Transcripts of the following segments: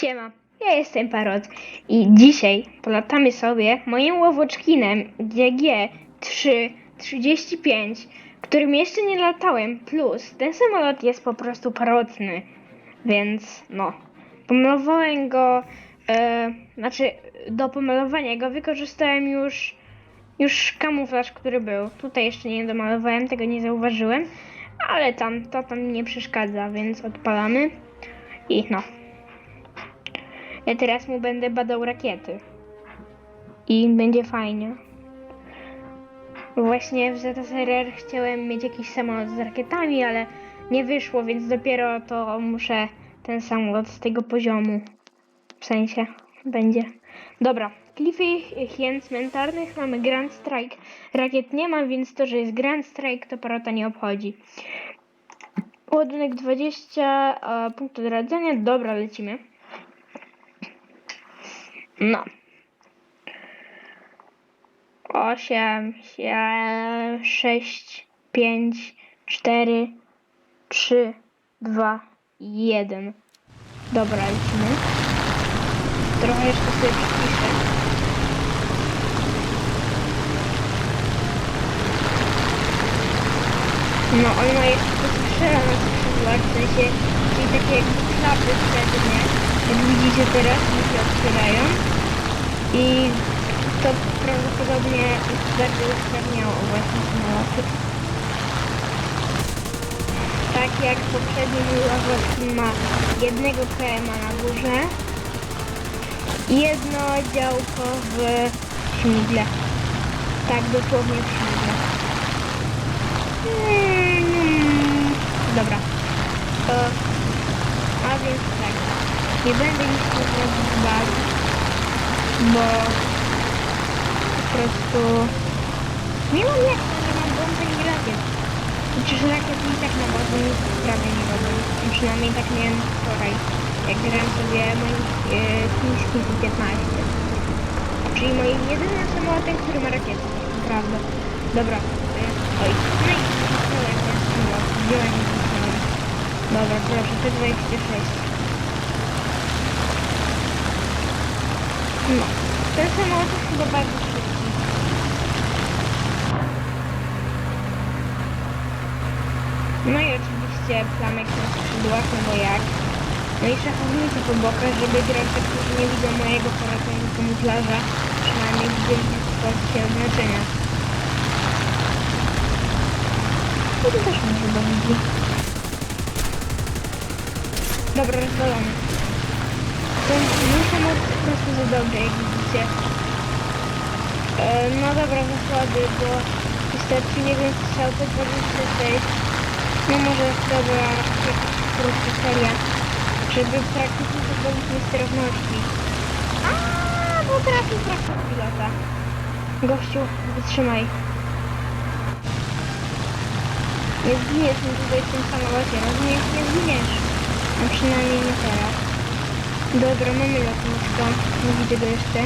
Siema, ja jestem Parot i dzisiaj polatamy sobie moim łowoczkinem GG335, którym jeszcze nie latałem, plus ten samolot jest po prostu parotny, więc no, pomalowałem go, e, znaczy do pomalowania go wykorzystałem już, już kamuflaż, który był. Tutaj jeszcze nie domalowałem, tego nie zauważyłem, ale tam, to tam nie przeszkadza, więc odpalamy i no. Ja teraz mu będę badał rakiety. I będzie fajnie. Właśnie w ZSRR chciałem mieć jakiś samolot z rakietami, ale nie wyszło, więc dopiero to muszę ten samolot z tego poziomu. W sensie będzie. Dobra, klify hien cmentarnych mamy Grand Strike. Rakiet nie mam, więc to, że jest Grand Strike, to parota nie obchodzi. Ładunek 20, a punkt odradzenia. Dobra, lecimy. No. Osiem, sie- sześć, pięć, cztery, trzy, dwa, jeden. Dobra, lecimy. Trochę jeszcze sobie przypiszę. No, on ma jeszcze to strzela na skrzydłach, w sensie, czyli takie jakby klapy przednie. Jak widzicie teraz, mi się otwierają. I to prawdopodobnie bardzo usprawniało właśnie samoloty. Tak jak poprzedni Ławoski ma jednego PM-a na górze i jedno działko w śmigle. Tak, dosłownie w śmigle. Mm, Dobra. A więc tak. Nie będę nic robić baz, bo po prostu nie mam jak, nie mam bomby i rakiet. Przecież rakiet i tak na bazę nic prawie nie robią. Przynajmniej tak miałem wczoraj, jak grałem sobie moim e, chińskim I-15. Czyli moim jedynym samolotem, który ma rakiety, tak naprawdę. Dobra. E, oj. No i samolot. Wziąłem. Dobra, proszę, T26. No. Ten samolot jest chyba bardzo szybki. No i oczywiście plamek na skrzydłach, no bo jak. No i szachownicy po bokach, żeby gracze, którzy nie widzą mojego poradnego kamuflaża, przynajmniej widzieli polskie oznaczenia. No to też może widzi. Dobra, rozwalony. Po za dobry, jak widzicie. E, no dobra, zakłady, bo wystarczy jeden strzał, to 26. No może dobra, jakaś krótka seria, żeby praktycznie pozwolić niesterowności. A, bo trafił trafił pilota. Gościu, wytrzymaj. Nie zginiesz mi tutaj w tym samolocie, rozumiesz? Nie zginiesz. No przynajmniej nie teraz. Dobra, mamy lotnisko. Nie widzę go jeszcze.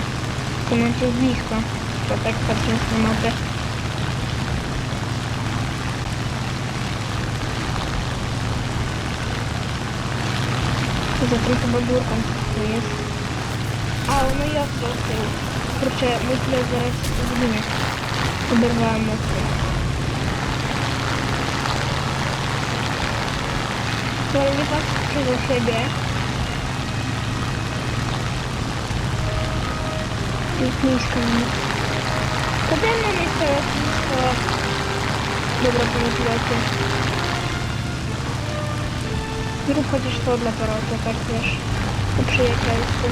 W tym momencie jest blisko. To tak patrząc na mapę. Za tym chyba górką tu jest. A, no i ostro z tyłu. Kurczę, mój pilot zaraz zginie. Oberwałem ostro. Ale nie patrzcie do siebie. Jest nisko. Pode mną jest to lotnisko. Dobra, pilocie. Zrób chociaż to dla parota, tak wiesz. Po przyjacielsku.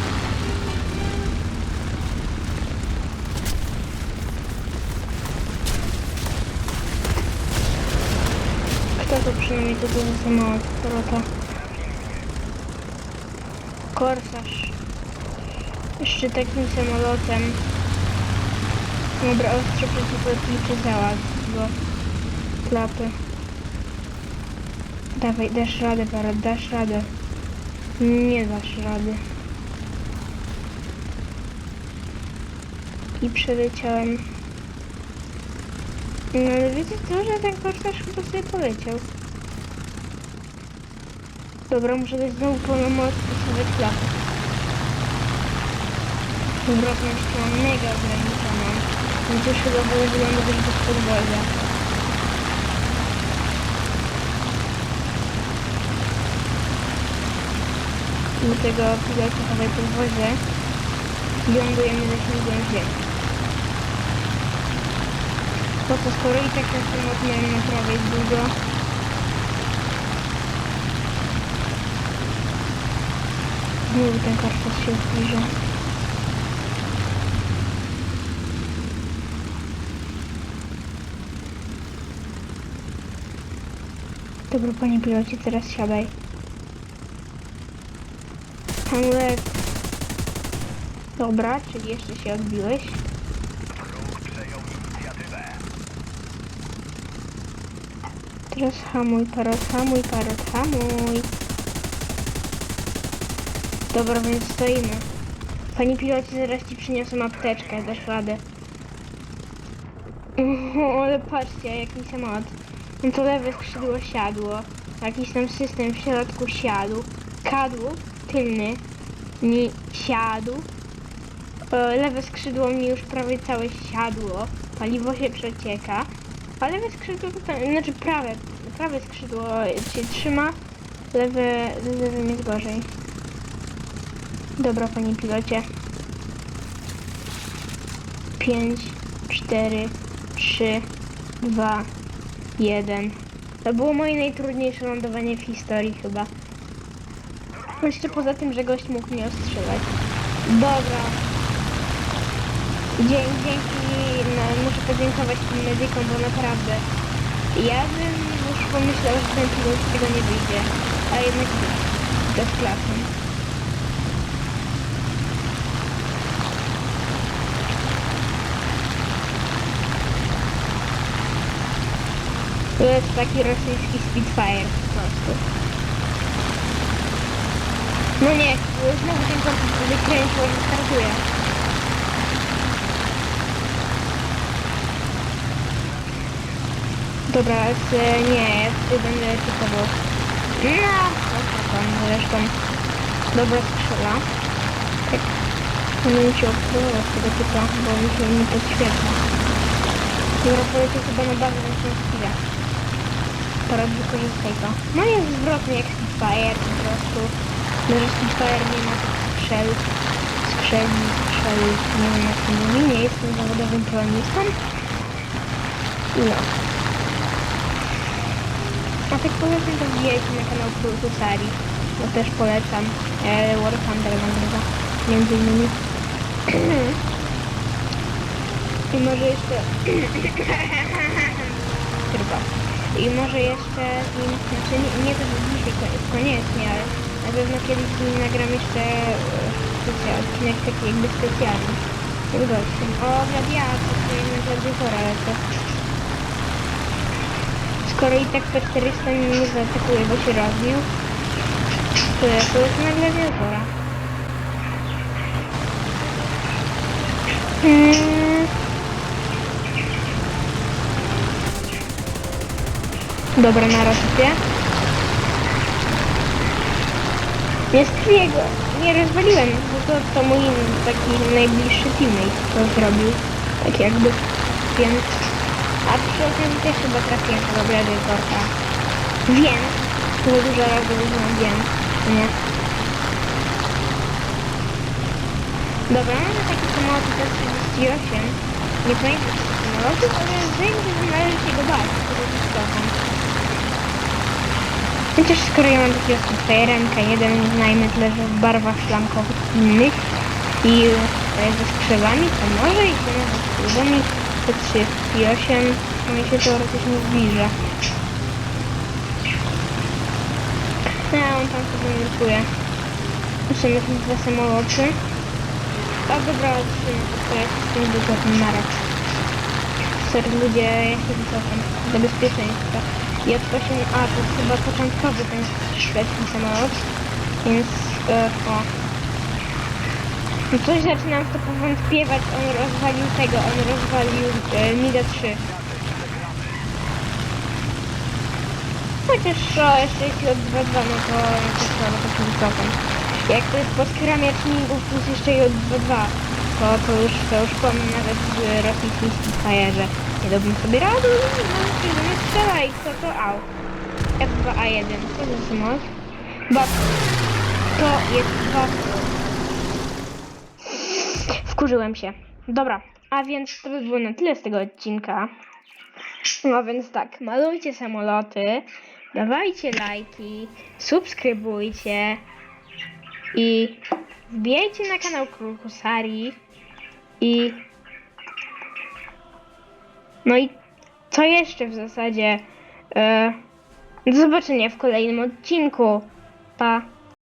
Kto to przynajmniej to był za samolot parota? Korsarz. Jeszcze takim samolotem. Dobra, ostrze przeciwlotniczy załatw go. Klapy. Dawaj, dasz radę, Parad, dasz radę. Nie dasz rady. I przeleciałem. No ale wiecie co, że ten korsarz chyba sobie poleciał. Dobra, muszę dać znowu pełną moc postawić mam mega ograniczoną. Więc już chyba było wylądować bez podwozia. Do tego pilotowej podwozie lądujemy ze śmigłem ziemi. Po co skoro i tak samolot miałem na prawej długo, Znowu ten karpas się zbliża. Dobra, panie pilocie, teraz siadaj. Hamlet. Dobra, czyli jeszcze się odbiłeś. Teraz hamuj, parot, hamuj, parot, hamuj. Dobra, więc stoimy. Pani pilocie, zaraz ci przyniosę apteczkę, dasz radę. O, ale patrzcie, jaki samolot. No to lewe skrzydło siadło. Jakiś tam system w środku siadł. Kadłub tylny mi siadł. E, Lewe skrzydło mi już prawie całe siadło. Paliwo się przecieka. A lewe skrzydło, to, znaczy prawe, prawe skrzydło się trzyma. Lewe, lewym jest gorzej. Dobra, panie pilocie. 5, 4, 3, 2, 1. To było moje najtrudniejsze lądowanie w historii chyba. Jeszcze poza tym, że gość mógł mnie ostrzelać. Dobra. Dzięki, dzięki no, muszę podziękować tym medykom, bo naprawdę ja bym już pomyślał, że ten pilot z tego nie wyjdzie. A jednak to jest klasą. To jest taki rosyjski Spitfire po prostu. No nie, znowu ten komputer wykręcił, że startuje. Dobra, z, nie, tutaj będę typowo... No, tam zresztą. Dobra, strzela. Tak. Będę musiał obserwować tego typa, bo mi się nie podświetla. Dobra, poleciał chyba na bazę, więc nie chwilę. Teraz wykorzystaj to. No jest zwrotny jak Spitfire po prostu. No, że Spitfire nie ma strzel, strzeli, strzeli, nie wiem jak to mówi, nie jestem zawodowym polonistą. No. A tak tym to wbijajcie na kanał Husari, bo też polecam. E, War Thunder nagrywa, między innymi. I może jeszcze... Chyba. I może jeszcze z nim, znaczy nie, nie to, że dzisiaj ko- koniecznie, ale na pewno kiedyś z nim nagram jeszcze e, specjal, odcinek taki jakby specjalny. Z gościem. O, gladiator, to jednak gladiatora, ale to... Skoro i tak P400 mnie nie zaatakuje, bo się rozbił, to ja polecę na gladiatora. Hmm. Dobra, na rozsypie. Nie skryję go, nie rozwaliłem, bo to, to mój taki najbliższy teammate to zrobił. Tak jakby, więc... A przy okazji też chyba trafiłem tego gladiatorka. Wiem, bo dużo razy użyłam wiem, nie? Dobra, mamy taki samolot T-38. Nie pamiętam co to samolotu, ale się, że należy się go bać, to jest. Chociaż skoro ja mam takiego MK1, uznajmy tyle, że w barwach szlamkowych innych i ze skrzydłami, to może i to ze skrzydłami T38 mi się teoretycznie zbliża. No, on tam sobie nurkuje. Musimy te dwa samoloty. A dobra, to jest z tym wycofem naraz. Sorry ludzie, ja się wycofam. Dla bezpieczeństwa. I od 8, a to jest chyba początkowy ten szwedzki samolot. Więc e, o. No coś zaczynam w to powątpiewać, on rozwalił tego, on rozwalił e, Mida 3. Chociaż o, jeszcze jeśli od 2-2, no to słabo to się wycofam. Jak to jest poskramiacz mingów plus jeszcze i od 2-2. to, to już, to już po mnie nawet w rosyjskim Spitfire'ze nie dałbym sobie rady, no nie strzelaj, kto to au. F2A1, co to jest mod? Bot. To jest bot. Wkurzyłem się. Dobra, a więc to by było na tyle z tego odcinka. No więc tak, malujcie samoloty, dawajcie lajki, subskrybujcie i wbijajcie na kanał Krukusari i no i co jeszcze w zasadzie? E, do zobaczenia w kolejnym odcinku. Pa!